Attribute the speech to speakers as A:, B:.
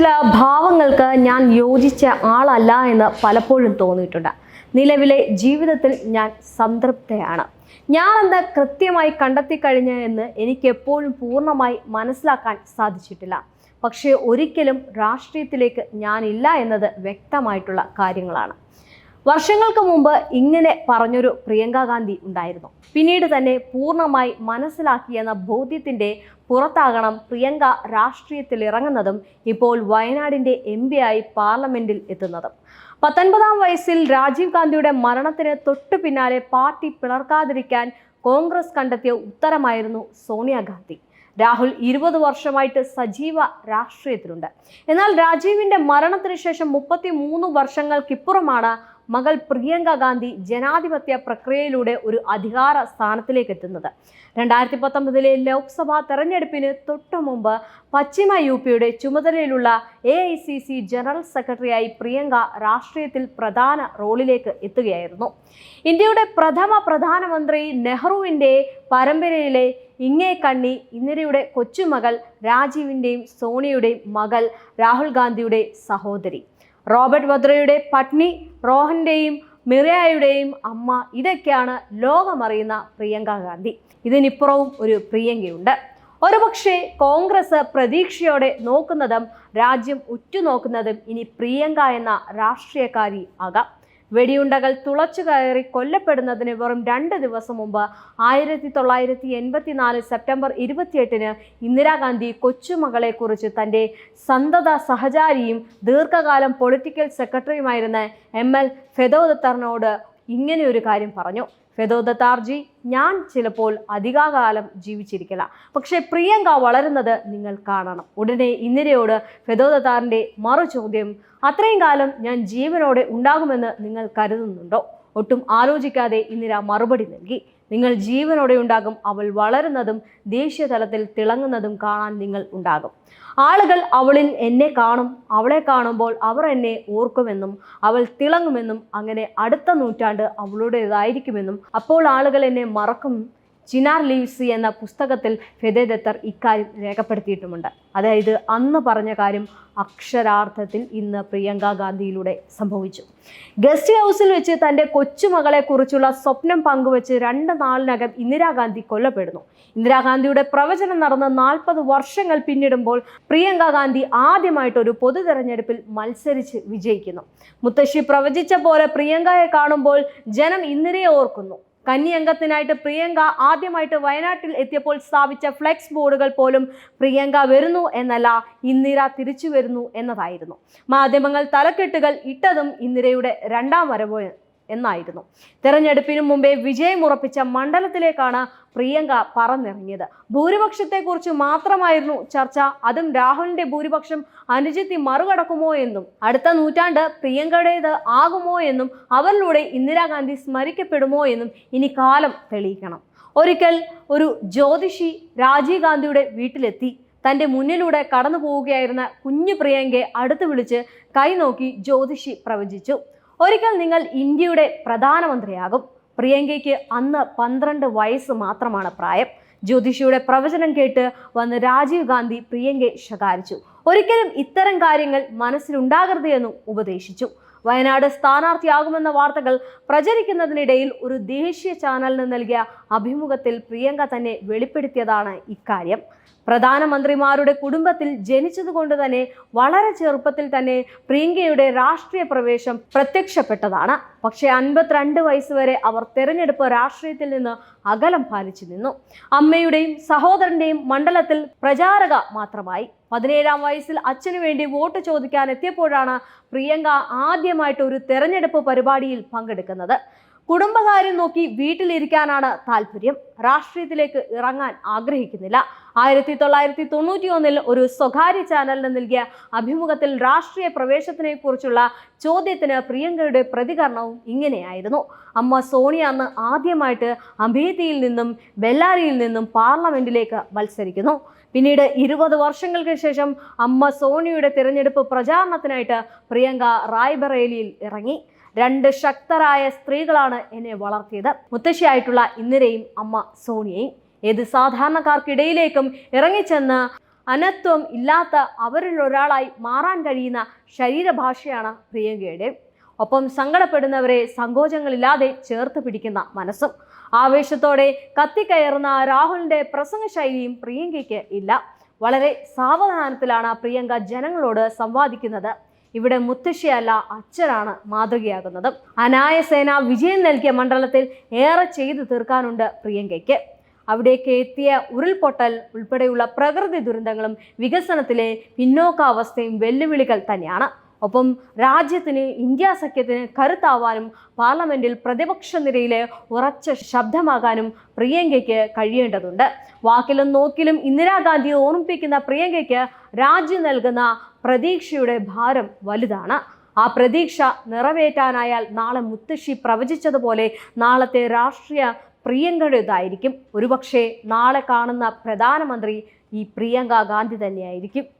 A: ചില ഭാവങ്ങൾക്ക് ഞാൻ യോജിച്ച ആളല്ല എന്ന് പലപ്പോഴും തോന്നിയിട്ടുണ്ട്. നിലവിലെ ജീവിതത്തിൽ ഞാൻ സംതൃപ്തയാണ്. ഞാനെന്ത് കൃത്യമായി കണ്ടെത്തി കഴിഞ്ഞ എന്ന് എനിക്ക് എപ്പോഴും പൂർണമായി മനസ്സിലാക്കാൻ സാധിച്ചിട്ടില്ല. പക്ഷേ ഒരിക്കലും രാഷ്ട്രീയത്തിലേക്ക് ഞാനില്ല എന്നത് വ്യക്തമായിട്ടുള്ള കാര്യങ്ങളാണ്. വർഷങ്ങൾക്ക് മുമ്പ് ഇങ്ങനെ പറഞ്ഞൊരു പ്രിയങ്ക ഗാന്ധി ഉണ്ടായിരുന്നു. പിന്നീട് തന്നെ പൂർണമായി മനസ്സിലാക്കിയെന്ന ബോധ്യത്തിന്റെ പുറത്താകണം പ്രിയങ്ക രാഷ്ട്രീയത്തിൽ ഇറങ്ങുന്നതും ഇപ്പോൾ വയനാടിന്റെ എം ആയി പാർലമെന്റിൽ എത്തുന്നതും. പത്തൊൻപതാം വയസ്സിൽ രാജീവ് ഗാന്ധിയുടെ മരണത്തിന് തൊട്ടു പിന്നാലെ പാർട്ടി പിളർക്കാതിരിക്കാൻ കോൺഗ്രസ് കണ്ടെത്തിയ ഉത്തരമായിരുന്നു സോണിയാഗാന്ധി രാഹുൽ ഇരുപത് വർഷമായിട്ട് സജീവ രാഷ്ട്രീയത്തിലുണ്ട്. എന്നാൽ രാജീവിന്റെ മരണത്തിന് ശേഷം മുപ്പത്തി മൂന്ന് വർഷങ്ങൾക്കിപ്പുറമാണ് മകൾ പ്രിയങ്ക ഗാന്ധി ജനാധിപത്യ പ്രക്രിയയിലൂടെ ഒരു അധികാര സ്ഥാനത്തിലേക്ക് എത്തുന്നത്. രണ്ടായിരത്തി പത്തൊമ്പതിലെ ലോക്സഭാ തെരഞ്ഞെടുപ്പിന് തൊട്ടു മുമ്പ് പശ്ചിമ യു പിയുടെ ചുമതലയിലുള്ള A I C C general സെക്രട്ടറിയായി പ്രിയങ്ക രാഷ്ട്രീയത്തിൽ പ്രധാന റോളിലേക്ക് എത്തുകയായിരുന്നു. ഇന്ത്യയുടെ പ്രഥമ പ്രധാനമന്ത്രി നെഹ്റുവിന്റെ പരമ്പരയിലെ ഇങ്ങേ കണ്ണി ഇന്ദിരയുടെ കൊച്ചുമകൾ രാജീവിന്റെയും സോണിയുടെയും മകൾ രാഹുൽ ഗാന്ധിയുടെ സഹോദരി. റോബർട്ട് വദ്രയുടെ പത്നി റോഹന്റെയും മിറിയായുടെയും അമ്മ ഇതൊക്കെയാണ് ലോകമറിയുന്ന പ്രിയങ്ക ഗാന്ധി. ഇതിനിപ്പുറവും ഒരു പ്രിയങ്കയുണ്ട്. ഒരുപക്ഷെ കോൺഗ്രസ് പ്രതീക്ഷയോടെ നോക്കുന്നതും രാജ്യം ഉറ്റുനോക്കുന്നതും ഇനി പ്രിയങ്ക എന്ന രാഷ്ട്രീയക്കാരി ആകാം. വെടിയുണ്ടകൾ തുളച്ചു കയറി കൊല്ലപ്പെടുന്നതിന് വെറും രണ്ട് ദിവസം മുമ്പ് ആയിരത്തി തൊള്ളായിരത്തി എൺപത്തിനാല് സെപ്റ്റംബർ ഇരുപത്തിയെട്ടിന് ഇന്ദിരാഗാന്ധി കൊച്ചുമകളെക്കുറിച്ച് തന്റെ സന്തത സഹചാരിയും ദീർഘകാലം പൊളിറ്റിക്കൽ സെക്രട്ടറിയുമായിരുന്ന എം എൽ ഫെദോദത്തറിനോട് ഇങ്ങനെയൊരു കാര്യം പറഞ്ഞു. ഫെദോദത്താർജി ഞാൻ ചിലപ്പോൾ അധികകാലം ജീവിച്ചിരിക്കില്ല പക്ഷേ പ്രിയങ്ക വളരുന്നത് നിങ്ങൾ കാണണം. ഉടനെ ഇന്ദിരയോട് ഫെദോദത്താറിന്റെ മറു ചോദ്യം അത്രയും കാലം ഞാൻ ജീവനോടെ ഉണ്ടാകുമെന്ന് നിങ്ങൾ കരുതുന്നുണ്ടോ? ഒട്ടും ആലോചിക്കാതെ ഇന്ദിര മറുപടി നൽകി. നിങ്ങൾ ജീവനോടെ ഉണ്ടാകും അവൾ വളരുന്നതും ദേശീയ തലത്തിൽ തിളങ്ങുന്നതും കാണാൻ നിങ്ങൾ ഉണ്ടാകും. ആളുകൾ അവളിൽ എന്നെ കാണും അവളെ കാണുമ്പോൾ അവർ എന്നെ ഓർക്കുമെന്നും അവൾ തിളങ്ങുമെന്നും അങ്ങനെ അടുത്ത നൂറ്റാണ്ട് അവളുടേതായിരിക്കുമെന്നും അപ്പോൾ ആളുകൾ എന്നെ മറക്കും ചിനാർ ലീവ്സ് എന്ന പുസ്തകത്തിൽ ഫെദേദത്തർ ഇക്കാര്യം രേഖപ്പെടുത്തിയിട്ടുമുണ്ട്. അതായത് അന്ന് പറഞ്ഞ കാര്യം അക്ഷരാർത്ഥത്തിൽ ഇന്ന് പ്രിയങ്ക ഗാന്ധിയിലൂടെ സംഭവിച്ചു. ഗസ്റ്റ് ഹൗസിൽ വെച്ച് തന്റെ കൊച്ചുമകളെക്കുറിച്ചുള്ള സ്വപ്നം പങ്കുവച്ച് രണ്ട് നാളിനകം ഇന്ദിരാഗാന്ധി കൊല്ലപ്പെടുന്നു. ഇന്ദിരാഗാന്ധിയുടെ പ്രവചനം നടന്ന് നാൽപ്പത് വർഷങ്ങൾ പിന്നിടുമ്പോൾ പ്രിയങ്ക ഗാന്ധി ആദ്യമായിട്ട് ഒരു പൊതു തെരഞ്ഞെടുപ്പിൽ മത്സരിച്ച് വിജയിക്കുന്നു. മുത്തശ്ശി പ്രവചിച്ച പോലെ പ്രിയങ്കയെ കാണുമ്പോൾ ജനം ഇന്ദിരയെ ഓർക്കുന്നു. കന്നി അംഗത്തിനായിട്ട് പ്രിയങ്ക ആദ്യമായിട്ട് വയനാട്ടിൽ എത്തിയപ്പോൾ സ്ഥാപിച്ച ഫ്ലെക്സ് ബോർഡുകൾ പോലും പ്രിയങ്ക വരുന്നു എന്നല്ല ഇന്ദിര തിരിച്ചു വരുന്നു എന്നതായിരുന്നു. മാധ്യമങ്ങൾ തലക്കെട്ടുകൾ ഇട്ടതും ഇന്ദിരയുടെ രണ്ടാം വരവ് എന്നായിരുന്നു. തെരഞ്ഞെടുപ്പിനു മുമ്പേ വിജയം ഉറപ്പിച്ച മണ്ഡലത്തിലേക്കാണ് പ്രിയങ്ക പറന്നിറങ്ങിയത്. ഭൂരിപക്ഷത്തെക്കുറിച്ച് മാത്രമായിരുന്നു ചർച്ച. അതും രാഹുലിന്റെ ഭൂരിപക്ഷം അനുജിത്തി മറികടക്കുമോ എന്നും അടുത്ത നൂറ്റാണ്ട് പ്രിയങ്കയുടേത് ആകുമോ എന്നും അവരിലൂടെ ഇന്ദിരാഗാന്ധി സ്മരിക്കപ്പെടുമോ എന്നും ഇനി കാലം തെളിയിക്കണം. ഒരിക്കൽ ഒരു ജ്യോതിഷി രാജീവ് ഗാന്ധിയുടെ വീട്ടിലെത്തി. തന്റെ മുന്നിലൂടെ കടന്നു പോവുകയായിരുന്ന കുഞ്ഞു പ്രിയങ്കയെ അടുത്ത് വിളിച്ച് കൈനോക്കി ജ്യോതിഷി പ്രവചിച്ചു. ഒരിക്കൽ നിങ്ങൾ ഇന്ത്യയുടെ പ്രധാനമന്ത്രിയാകും. പ്രിയങ്കയ്ക്ക് അന്ന് പന്ത്രണ്ട് വയസ്സ് മാത്രമാണ് പ്രായം. ജ്യോതിഷിയുടെ പ്രവചനം കേട്ട് വന്ന് രാജീവ് ഗാന്ധി പ്രിയങ്കയെ ശകാരിച്ചു. ഒരിക്കലും ഇത്തരം കാര്യങ്ങൾ മനസ്സിലുണ്ടാകരുത് എന്നും ഉപദേശിച്ചു. വയനാട് സ്ഥാനാർത്ഥിയാകുമെന്ന വാർത്തകൾ പ്രചരിക്കുന്നതിനിടയിൽ ഒരു ദേശീയ ചാനലിന് നൽകിയ അഭിമുഖത്തിൽ പ്രിയങ്ക തന്നെ വെളിപ്പെടുത്തിയതാണ് ഇക്കാര്യം. പ്രധാനമന്ത്രിമാരുടെ കുടുംബത്തിൽ ജനിച്ചതുകൊണ്ട് തന്നെ വളരെ ചെറുപ്പത്തിൽ തന്നെ പ്രിയങ്കയുടെ രാഷ്ട്രീയ പ്രവേശം പ്രത്യക്ഷപ്പെട്ടതാണ്. പക്ഷേ അൻപത്തിരണ്ട് വയസ്സ് വരെ അവർ തെരഞ്ഞെടുപ്പ് രാഷ്ട്രീയത്തിൽ നിന്ന് അകലം പാലിച്ചു നിന്നു. അമ്മയുടെയും സഹോദരന്റെയും മണ്ഡലത്തിൽ പ്രചാരക മാത്രമായി. പതിനേഴാം വയസ്സിൽ അച്ഛനു വേണ്ടി വോട്ട് ചോദിക്കാൻ എത്തിയപ്പോഴാണ് പ്രിയങ്ക ആദ്യമായിട്ട് ഒരു തെരഞ്ഞെടുപ്പ് പരിപാടിയിൽ പങ്കെടുക്കുന്നത്. കുടുംബകാര്യം നോക്കി വീട്ടിലിരിക്കാനാണ് താല്പര്യം. രാഷ്ട്രീയത്തിലേക്ക് ഇറങ്ങാൻ ആഗ്രഹിക്കുന്നില്ല. ആയിരത്തി തൊള്ളായിരത്തി തൊണ്ണൂറ്റി ഒന്നിൽ ഒരു സ്വകാര്യ ചാനലിന് നൽകിയ അഭിമുഖത്തിൽ രാഷ്ട്രീയ പ്രവേശത്തിനെ കുറിച്ചുള്ള ചോദ്യത്തിന് പ്രിയങ്കയുടെ പ്രതികരണവും ഇങ്ങനെയായിരുന്നു. അമ്മ സോണിയ അന്ന് ആദ്യമായിട്ട് അമേഠിയിൽ നിന്നും ബെല്ലാരിയിൽ നിന്നും പാർലമെന്റിലേക്ക് മത്സരിക്കുന്നു. പിന്നീട് ഇരുപത് വർഷങ്ങൾക്ക് ശേഷം അമ്മ സോണിയുടെ തിരഞ്ഞെടുപ്പ് പ്രചാരണത്തിനായിട്ട് പ്രിയങ്ക റായ്ബറേലിയിൽ ഇറങ്ങി. രണ്ട് ശക്തരായ സ്ത്രീകളാണ് എന്നെ വളർത്തിയത്. മുത്തശ്ശിയായിട്ടുള്ള ഇന്ദിരയും അമ്മ സോണിയയും. ഏത് സാധാരണക്കാർക്കിടയിലേക്കും ഇറങ്ങിച്ചെന്ന് അനത്വം ഇല്ലാത്ത അവരിൽ ഒരാളായി മാറാൻ കഴിയുന്ന ശരീരഭാഷയാണ് പ്രിയങ്കയുടെ ഒപ്പം സങ്കടപ്പെടുന്നവരെ സങ്കോചങ്ങളില്ലാതെ ചേർത്ത് പിടിക്കുന്ന മനസ്സും. ആവേശത്തോടെ കത്തിക്കയറുന്ന രാഹുലിന്റെ പ്രസംഗ ശൈലിയും പ്രിയങ്കയ്ക്ക് ഇല്ല. വളരെ സാവധാനത്തിലാണ് പ്രിയങ്ക ജനങ്ങളോട് സംവാദിക്കുന്നത്. ഇവിടെ മുത്തശ്ശിയല്ല അച്ഛനാണ് മാതൃകയാകുന്നത്. അനായസേന വിജയം നൽകിയ മണ്ഡലത്തിൽ ഏറെ ചെയ്തു തീർക്കാനുണ്ട് പ്രിയങ്കയ്ക്ക്. അവിടേക്ക് എത്തിയ ഉരുൾപൊട്ടൽ ഉൾപ്പെടെയുള്ള പ്രകൃതി ദുരന്തങ്ങളും വികസനത്തിലെ പിന്നോക്കാവസ്ഥയും വെല്ലുവിളികൾ തന്നെയാണ്. ഒപ്പം രാജ്യത്തിന് ഇന്ത്യ സഖ്യത്തിന് കരുത്താവാനും പാർലമെന്റിൽ പ്രതിപക്ഷ നിരയിലെ ഉറച്ച ശബ്ദമാകാനും പ്രിയങ്കയ്ക്ക് കഴിയേണ്ടതുണ്ട്. വാക്കിലും നോക്കിലും ഇന്ദിരാഗാന്ധിയെ ഓർമ്മിപ്പിക്കുന്ന പ്രിയങ്കയ്ക്ക് രാജ്യം നൽകുന്ന പ്രതീക്ഷയുടെ ഭാരം വലുതാണ്. ആ പ്രതീക്ഷ നിറവേറ്റാനായാൽ നാളെ മുത്തശ്ശി പ്രവചിച്ചതുപോലെ നാളത്തെ രാഷ്ട്രീയ പ്രിയങ്കയുടേതായിരിക്കും. ഒരുപക്ഷെ നാളെ കാണുന്ന പ്രധാനമന്ത്രി ഈ പ്രിയങ്ക ഗാന്ധി തന്നെയായിരിക്കും.